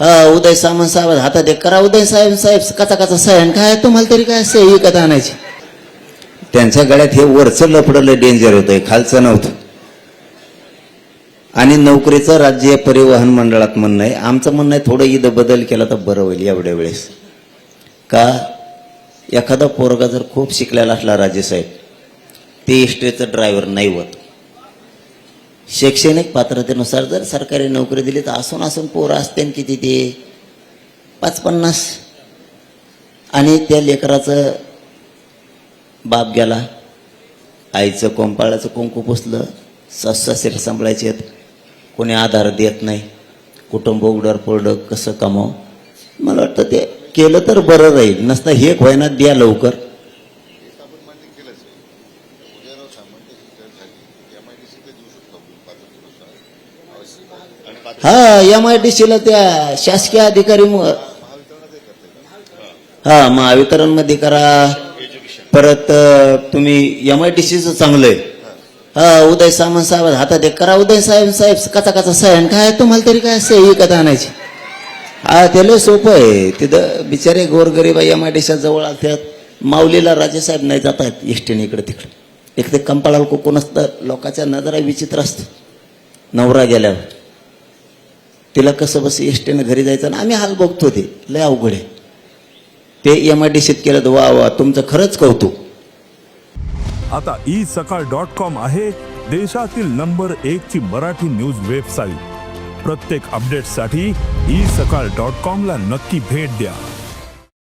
हा उदय सामंत साहेब हातात एक करा. उदय साहेब साहेब कचा कचा सह्यान काय? तुम्हाला तरी काय सही विकत आणायची? त्यांच्या गळ्यात हे वरचं लफडलं डेंजर होतंय. खालचं नव्हतं. आणि नोकरीचं राज्य परिवहन मंडळात म्हणणं आहे. आमचं म्हणणं आहे थोडं इथं बदल केला तर बरं होईल एवढ्या वेळेस. का? एखादा पोरगा जर खूप शिकलेला असला राजेसाहेब ते इष्टेचं ड्रायव्हर नाही होत. शैक्षणिक पात्रतेनुसार जर सरकारी नोकरी दिली तर असून असून पोरं असते किती ते? पाच पन्नास आणि त्या लेकराचं बाप गेला. आईचं कोंपाळाचं कुंकू पुसलं. सास सासरे सांभाळायचे आहेत. कोणी आधार देत नाही. कुटुंब उघडर पोरडं कसं कमाव? मला वाटतं ते केलं तर बरं राहील. नसतं हे होईना द्या लवकर आपण मान्य केलंच आहे उदयराव सामंत शिक्षण झाली एम आय डी सीला देऊ शकतो आपण पात्रतेनुसार आवश्यक आणि पात्र हा एम आय डी सीला त्या शासकीय अधिकारी हा महावितरणमध्ये करा. परत तुम्ही एम आय डी सीचं चांगलं आहे हा उदय सामंत साहेब हातात एक करा. उदय साहेब साहेब कचा कचा साहेब काय तुम्हाला तरी काय सही विकत आणायची? हा त्याला सोपं आहे. तिथं बिचारे गोरगरीब एम आय डी जवळ असतात माऊलीला राजेसाहेब नाही जातात आहेत इष्टीने इकडे तिकडे. एक ते कंपाळाला कोकण असतं लोकांच्या नजरा विचित्र असतं नवरा गेल्यावर. तिला कसं बस एसटीनं घरी जायचं ना आम्ही हाल बघतो ते. लय अवघड आहे. ते एम आय डी सीत केलं तर वा वा तुमचं खरंच कौतुक. आता ई सकाळ डॉट कॉम आहे देशातील नंबर एक ची मराठी न्यूज वेबसाईट प्रत्येक अपडेटसाठी ई सकाळ डॉट कॉम ला नक्की भेट द्या.